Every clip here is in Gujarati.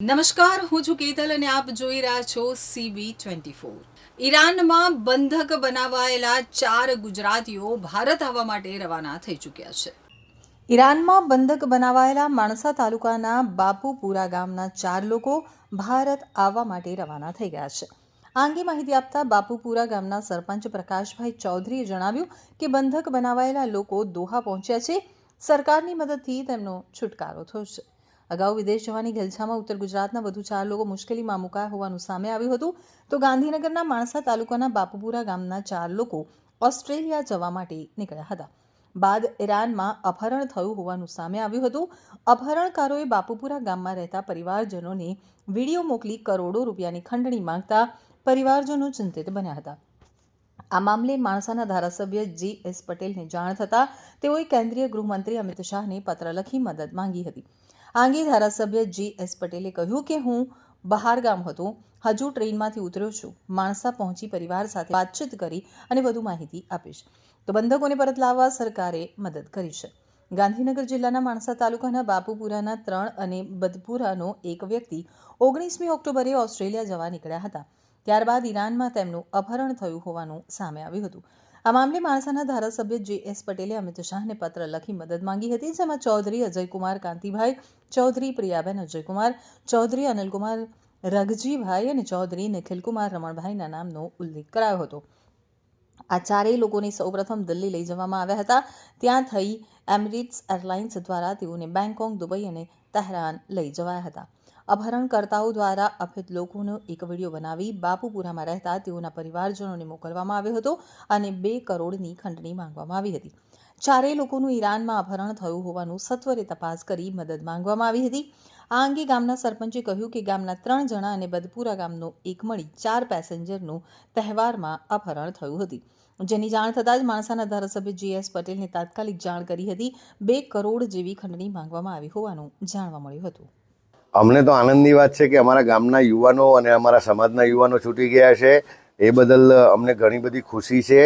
નમસ્કાર, હું છું કેતલ અને આપ જોઈ રહ્યા છો સીબી ટ્વેન્ટી ફોર ઈરાનમાં બંધક બનાવાયેલા ચાર ગુજરાતીઓ ભારત આવવા માટે રવાના થઈ ચૂક્યા છે. ઈરાનમાં બંધક બનાવાયેલા માણસા તાલુકાના બાપુપુરા ગામના ચાર લોકો ભારત આવવા માટે રવાના થઈ ગયા છે. આ અંગે માહિતી આપતા બાપુપુરા ગામના સરપંચ પ્રકાશભાઈ ચૌધરીએ જણાવ્યું કે બંધક બનાવાયેલા લોકો દોહા પહોંચ્યા છે. સરકારની મદદથી તેમનો છુટકારો થયો છે. અગાઉ વિદેશ જવાની ઘેલછામાં ઉત્તર ગુજરાતના વધુ ચાર લોકો મુશ્કેલીમાં મુકાયા હોવાનું સામે આવ્યું હતું. તો ગાંધીનગરના માણસા તાલુકાના બાપુપુરા ગામના ચાર લોકો ઓસ્ટ્રેલિયા જવા માટે નીકળ્યા હતા. બાદ ઈરાનમાં અપહરણ થયું હોવાનું સામે આવ્યું હતું. અપહરણકારોએ બાપુપુરા ગામમાં રહેતા પરિવારજનોને વીડિયો મોકલી કરોડો રૂપિયાની ખંડણી માંગતા પરિવારજનો ચિંતિત બન્યા હતા. આ મામલે માણસાના ધારાસભ્ય જી એસ પટેલને જાણ થતાં તેઓએ કેન્દ્રીય ગૃહમંત્રી અમિત શાહને પત્ર લખી મદદ માંગી હતી. આ ધારાસભ્ય જી એસ પટેલે કહ્યું કે હું બહારગામ હતો, હજુ ટ્રેનમાંથી ઉતર્યો છું, માણસા પહોંચી પરિવાર સાથે વાતચીત કરી અને વધુ માહિતી આપીશ. તો બંધકોને પરત લાવવા સરકારે મદદ કરી છે. ગાંધીનગર જિલ્લાના માણસા તાલુકાના બાપુપુરાના ત્રણ અને બદપુરાનો એક વ્યક્તિ ઓગણીસમી ઓક્ટોબરે ઓસ્ટ્રેલિયા જવા નીકળ્યા હતા. ત્યારબાદ ઈરાનમાં તેમનું અપહરણ થયું હોવાનું સામે આવ્યું હતું. આ મામલે માણસાના ધારાસભ્ય જે એસ પટેલે અમિત શાહને પત્ર લખી મદદ માંગી હતી, જેમાં ચૌધરી અજયકુમાર કાંતિભાઈ, ચૌધરી પ્રિયાબેન અજયકુમાર, ચૌધરી અનિલકુમાર રઘજીભાઈ અને ચૌધરી નિખિલકુમાર રમણભાઈના નામનો ઉલ્લેખ કરાયો હતો. આ ચારેય લોકોને સૌપ્રથમ દિલ્હી લઈ જવામાં આવ્યા હતા. ત્યાં થઈ એમિરેટ્સ એરલાઇન્સ દ્વારા તેઓને બેંગકોંગ, દુબઈ અને તહેરાન લઈ જવાયા હતા. અપહરણકર્તાઓ દ્વારા અફિત લોકોનો એક વીડિયો બનાવી બાપુપુરામાં રહેતા તેઓના પરિવારજનોને મોકલવામાં આવ્યો હતો અને બે કરોડની ખંડણી માંગવામાં આવી હતી. ચારેય લોકોનું ઈરાનમાં અપહરણ થયું હોવાનું સત્વરે તપાસ કરી મદદ માંગવામાં આવી હતી. આ અંગે ગામના સરપંચે કહ્યું કે ગામના ત્રણ જણા અને બદપુરા ગામનો એક મળી ચાર પેસેન્જરનું તહેવારમાં અપહરણ થયું હતું. જેની જાણ થતાં જ માણસાના ધારાસભ્ય જીએસ પટેલને તાત્કાલિક જાણ કરી હતી. બે કરોડ જેવી ખંડણી માંગવામાં આવી હોવાનું જાણવા મળ્યું હતું. અમને તો આનંદની વાત છે કે અમારા ગામના યુવાનો અને અમારા સમાજના યુવાનો છૂટી ગયા છે. એ બદલ અમને ઘણી બધી ખુશી છે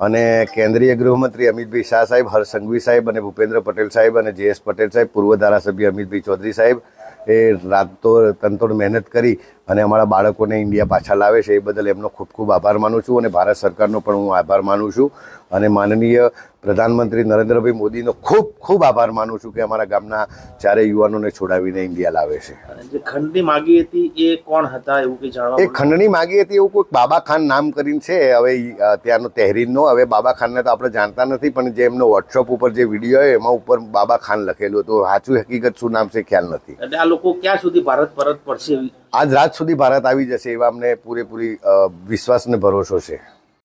અને કેન્દ્રીય ગૃહમંત્રી અમિતભાઈ શાહ સાહેબ, હર્ષ સંઘવી સાહેબ અને ભૂપેન્દ્ર પટેલ સાહેબ અને જે પટેલ સાહેબ, પૂર્વ ધારાસભ્ય અમિતભાઈ ચૌધરી સાહેબ, એ રાતો તનતોડ મહેનત કરી અને અમારા બાળકોને ઇન્ડિયા પાછા લાવે છે એ બદલ એમનો ખૂબ ખૂબ આભાર માનું છું અને ભારત સરકારનો પણ હું આભાર માનું છું. અને માનનીય પ્રધાનમંત્રી નરેન્દ્રભાઈ મોદીનો ખૂબ ખૂબ આભાર માનું છું કે અમારા ગામના ચારેય યુવાનોને છોડાવીને ઇન્ડિયા લાવે છે. જે ખંડની માગી હતી એ કોણ હતા એવું કે જાણવા એ ખંડની માગી હતી એવું કોઈક બાબા ખાન નામ કરીને છે. હવે ત્યાંનો તહેરીનનો હવે બાબા ખાનને તો આપણે જાણતા નથી પણ જે એમનો વોટ્સઅપ ઉપર જે વીડિયો હોય એમાં ઉપર બાબા ખાન લખેલું હતું. સાચું હકીકત શું નામ છે ખ્યાલ નથી. એટલે આ લોકો ક્યાં સુધી ભારત પરત પડશે આજ રાત સુધી ભારત આવી જશે એવા અમને પૂરેપૂરી વિશ્વાસને ભરોસો છે.